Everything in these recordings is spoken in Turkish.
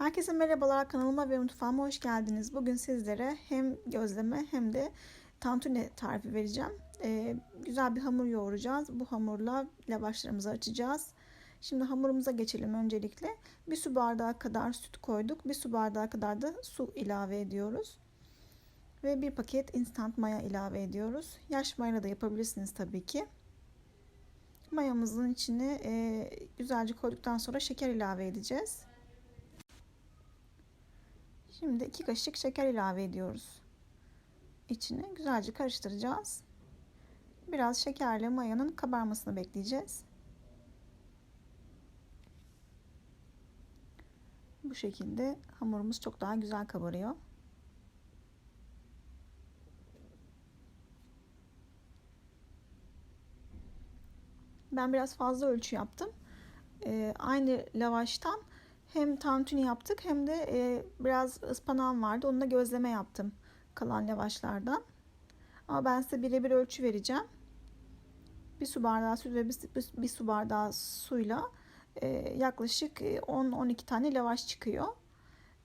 Herkese merhabalar kanalıma ve mutfağıma hoş geldiniz. Bugün sizlere hem gözleme hem de tantuni tarifi vereceğim. Ee, güzel bir hamur yoğuracağız. Bu hamurla lavaşlarımızı açacağız. Şimdi hamurumuza geçelim öncelikle. Bir su bardağı kadar süt koyduk. Bir su bardağı kadar da su ilave ediyoruz. Ve bir paket instant maya ilave ediyoruz. Yaş mayayla da yapabilirsiniz tabii ki. Mayamızın içine e, güzelce koyduktan sonra şeker ilave edeceğiz. Şimdi iki kaşık şeker ilave ediyoruz. İçine güzelce karıştıracağız. Biraz şekerle mayanın kabarmasını bekleyeceğiz. Bu şekilde hamurumuz çok daha güzel kabarıyor. Ben biraz fazla ölçü yaptım. Ee, aynı lavaştan hem tantuni yaptık hem de e, biraz ıspanağım vardı. Onu da gözleme yaptım kalan lavaşlardan. Ama ben size birebir ölçü vereceğim. Bir su bardağı süt ve bir, bir, bir su bardağı suyla e, yaklaşık 10-12 tane lavaş çıkıyor.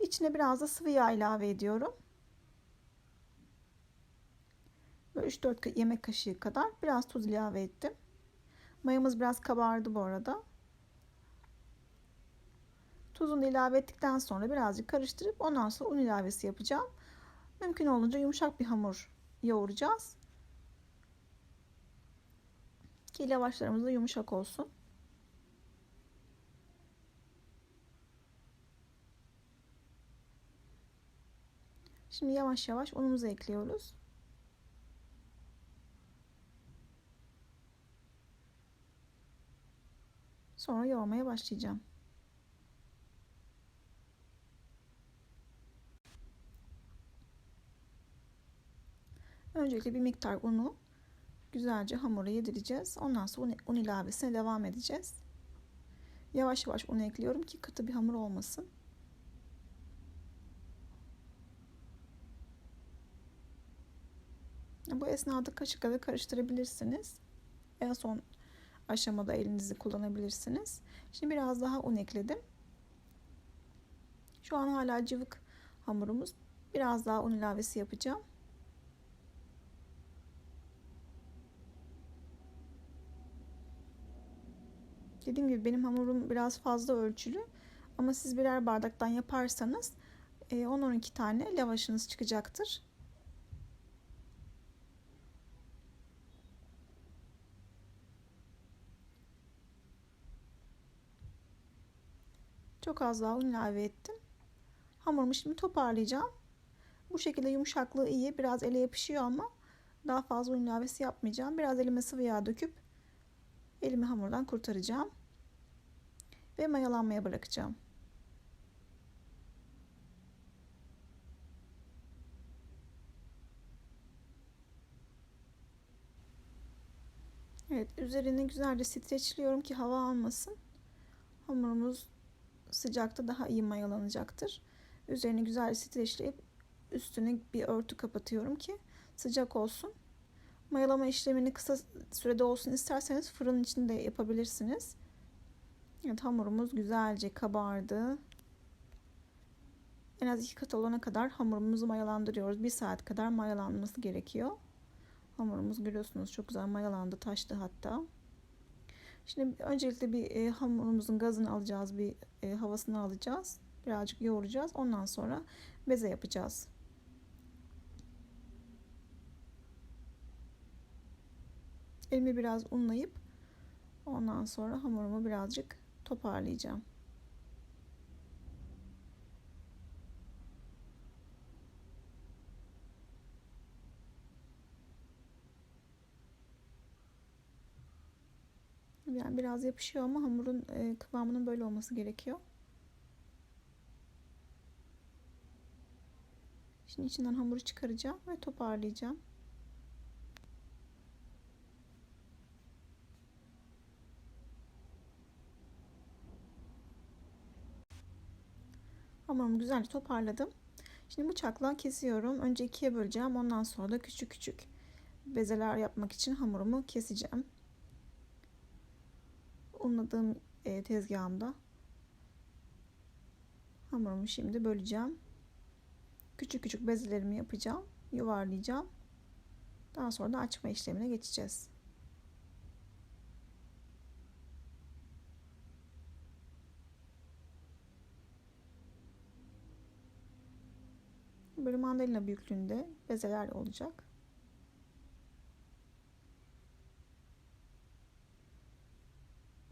İçine biraz da sıvı yağ ilave ediyorum. Böyle 3-4 yemek kaşığı kadar biraz tuz ilave ettim. Mayamız biraz kabardı bu arada. Tuzunu ilave ettikten sonra birazcık karıştırıp ondan sonra un ilavesi yapacağım. Mümkün olunca yumuşak bir hamur yoğuracağız. Ki lavaşlarımız da yumuşak olsun. Şimdi yavaş yavaş unumuzu ekliyoruz. Sonra yoğurmaya başlayacağım. Öncelikle bir miktar unu güzelce hamura yedireceğiz. Ondan sonra un, ilavesine devam edeceğiz. Yavaş yavaş un ekliyorum ki katı bir hamur olmasın. Bu esnada kaşıkla da karıştırabilirsiniz. En son aşamada elinizi kullanabilirsiniz. Şimdi biraz daha un ekledim. Şu an hala cıvık hamurumuz. Biraz daha un ilavesi yapacağım. Dediğim gibi benim hamurum biraz fazla ölçülü. Ama siz birer bardaktan yaparsanız 10-12 e, tane lavaşınız çıkacaktır. Çok az daha un ilave ettim. Hamurumu şimdi toparlayacağım. Bu şekilde yumuşaklığı iyi. Biraz ele yapışıyor ama daha fazla un ilavesi yapmayacağım. Biraz elime sıvı yağ döküp elimi hamurdan kurtaracağım. Ve mayalanmaya bırakacağım. Evet üzerini güzelce streçliyorum ki hava almasın. Hamurumuz sıcakta daha iyi mayalanacaktır. Üzerini güzel streçleyip üstüne bir örtü kapatıyorum ki sıcak olsun. Mayalama işlemini kısa sürede olsun isterseniz fırın içinde yapabilirsiniz. Evet hamurumuz güzelce kabardı. En az iki kat olana kadar hamurumuzu mayalandırıyoruz. Bir saat kadar mayalanması gerekiyor. Hamurumuz görüyorsunuz çok güzel mayalandı, taştı hatta. Şimdi öncelikle bir e, hamurumuzun gazını alacağız, bir e, havasını alacağız. Birazcık yoğuracağız. Ondan sonra beze yapacağız. Elimi biraz unlayıp ondan sonra hamurumu birazcık toparlayacağım. Yani biraz yapışıyor ama hamurun e, kıvamının böyle olması gerekiyor. Şimdi içinden hamuru çıkaracağım ve toparlayacağım. Hamurumu güzelce toparladım. Şimdi bıçakla kesiyorum. Önce ikiye böleceğim. Ondan sonra da küçük küçük bezeler yapmak için hamurumu keseceğim unladığım e, tezgahımda Hamurumu şimdi böleceğim. Küçük küçük bezelerimi yapacağım. Yuvarlayacağım. Daha sonra da açma işlemine geçeceğiz. Böyle mandalina büyüklüğünde bezeler olacak.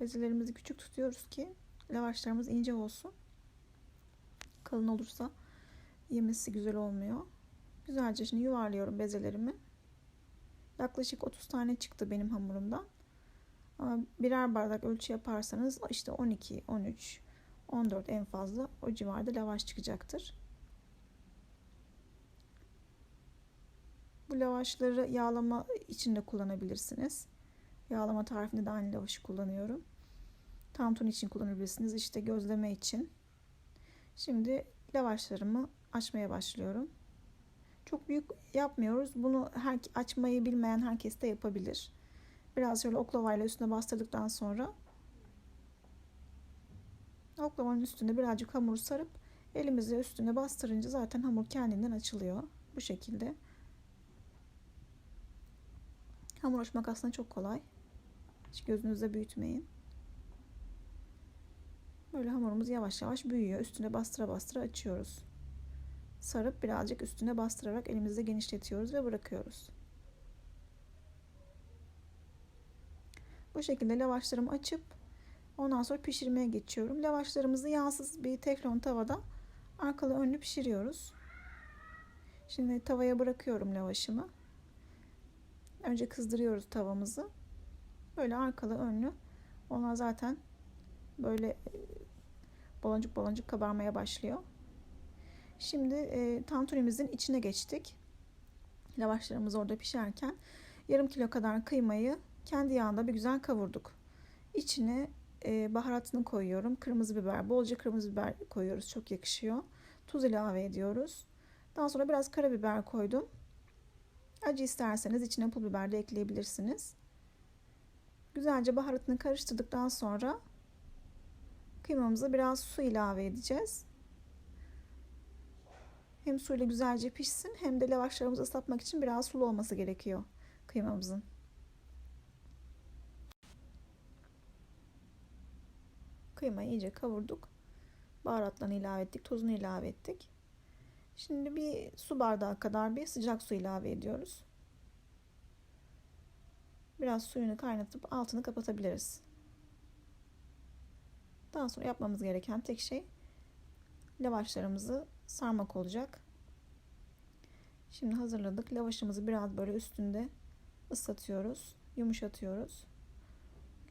Bezelerimizi küçük tutuyoruz ki lavaşlarımız ince olsun. Kalın olursa yemesi güzel olmuyor. Güzelce şimdi yuvarlıyorum bezelerimi. Yaklaşık 30 tane çıktı benim hamurumdan. Ama birer bardak ölçü yaparsanız işte 12, 13, 14 en fazla o civarda lavaş çıkacaktır. Bu lavaşları yağlama için de kullanabilirsiniz. Yağlama tarifinde de aynı lavaşı kullanıyorum. Tantuni için kullanabilirsiniz. İşte gözleme için. Şimdi lavaşlarımı açmaya başlıyorum. Çok büyük yapmıyoruz. Bunu her, açmayı bilmeyen herkes de yapabilir. Biraz şöyle oklavayla üstüne bastırdıktan sonra oklavanın üstünde birazcık hamur sarıp elimizle üstüne bastırınca zaten hamur kendinden açılıyor. Bu şekilde. Hamur açmak aslında çok kolay. Hiç gözünüzde büyütmeyin. Böyle hamurumuz yavaş yavaş büyüyor. Üstüne bastıra bastıra açıyoruz. Sarıp birazcık üstüne bastırarak elimizde genişletiyoruz ve bırakıyoruz. Bu şekilde lavaşlarımı açıp ondan sonra pişirmeye geçiyorum. Lavaşlarımızı yağsız bir teflon tavada arkalı önlü pişiriyoruz. Şimdi tavaya bırakıyorum lavaşımı. Önce kızdırıyoruz tavamızı. Böyle arkalı önlü. Onlar zaten böyle baloncuk baloncuk kabarmaya başlıyor. Şimdi e, tanturimizin içine geçtik. Lavaşlarımız orada pişerken yarım kilo kadar kıymayı kendi yağında bir güzel kavurduk. İçine e, baharatını koyuyorum. Kırmızı biber, bolca kırmızı biber koyuyoruz. Çok yakışıyor. Tuz ilave ediyoruz. Daha sonra biraz karabiber koydum. Acı isterseniz içine pul biber de ekleyebilirsiniz. Güzelce baharatını karıştırdıktan sonra kıymamıza biraz su ilave edeceğiz. Hem suyla güzelce pişsin hem de lavaşlarımızı ıslatmak için biraz sulu olması gerekiyor kıymamızın. Kıymayı iyice kavurduk. Baharatlarını ilave ettik, tuzunu ilave ettik. Şimdi bir su bardağı kadar bir sıcak su ilave ediyoruz. Biraz suyunu kaynatıp altını kapatabiliriz. Daha sonra yapmamız gereken tek şey lavaşlarımızı sarmak olacak. Şimdi hazırladık. Lavaşımızı biraz böyle üstünde ıslatıyoruz. Yumuşatıyoruz.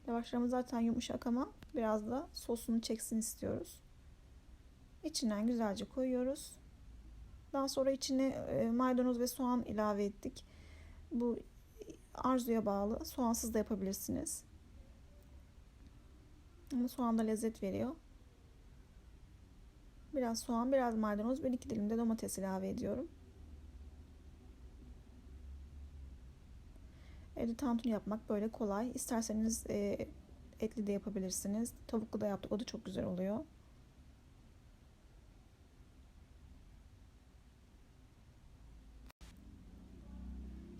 Lavaşlarımız zaten yumuşak ama biraz da sosunu çeksin istiyoruz. İçinden güzelce koyuyoruz. Daha sonra içine e, maydanoz ve soğan ilave ettik. Bu arzuya bağlı. Soğansız da yapabilirsiniz. Ama soğan da lezzet veriyor. Biraz soğan, biraz maydanoz, bir iki dilim de domates ilave ediyorum. Evde tantuni yapmak böyle kolay. İsterseniz e, etli de yapabilirsiniz. Tavuklu da yaptık. O da çok güzel oluyor.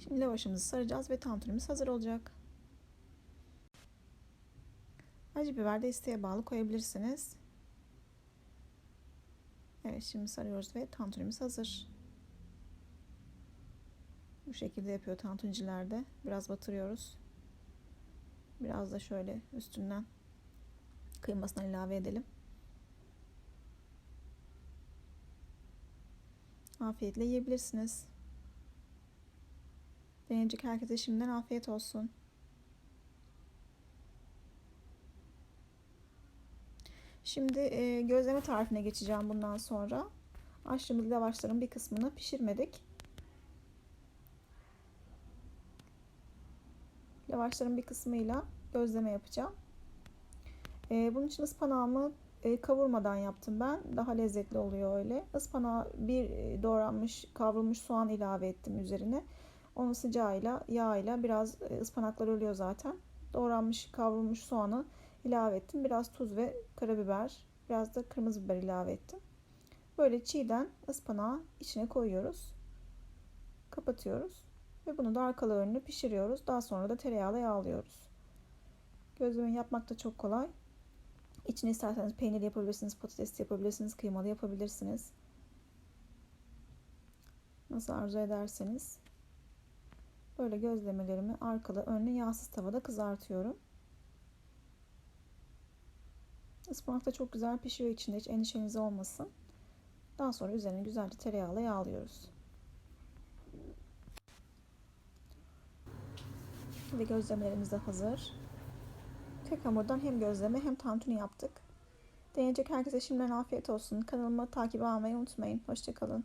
Şimdi lavaşımızı saracağız ve tantunimiz hazır olacak. Acı biber de isteğe bağlı koyabilirsiniz. Evet şimdi sarıyoruz ve tantunimiz hazır. Bu şekilde yapıyor tantunciler de. Biraz batırıyoruz. Biraz da şöyle üstünden kıymasına ilave edelim. Afiyetle yiyebilirsiniz. Deneyecek herkese şimdiden afiyet olsun. Şimdi e, gözleme tarifine geçeceğim bundan sonra. Açtığımız lavaşların bir kısmını pişirmedik. Lavaşların bir kısmıyla gözleme yapacağım. E, bunun için ıspanağımı e, kavurmadan yaptım ben. Daha lezzetli oluyor öyle. Ispanağı bir e, doğranmış, kavrulmuş soğan ilave ettim üzerine. Onun sıcağıyla, yağıyla biraz e, ıspanaklar ölüyor zaten. Doğranmış, kavrulmuş soğanı ilave ettim. Biraz tuz ve karabiber, biraz da kırmızı biber ilave ettim. Böyle çiğden ıspanağı içine koyuyoruz. Kapatıyoruz. Ve bunu da arkalı önlü pişiriyoruz. Daha sonra da tereyağla yağlıyoruz. Gözleme yapmak da çok kolay. İçine isterseniz peynir yapabilirsiniz, patates yapabilirsiniz, kıymalı yapabilirsiniz. Nasıl arzu ederseniz. Böyle gözlemelerimi arkalı önlü yağsız tavada kızartıyorum. Ispanak da çok güzel pişiyor içinde hiç endişeniz olmasın. Daha sonra üzerine güzelce tereyağla yağlıyoruz. Ve gözlemelerimiz de hazır. Tek hamurdan hem gözleme hem tantuni yaptık. Deneyecek herkese şimdiden afiyet olsun. Kanalıma takip almayı unutmayın. Hoşçakalın.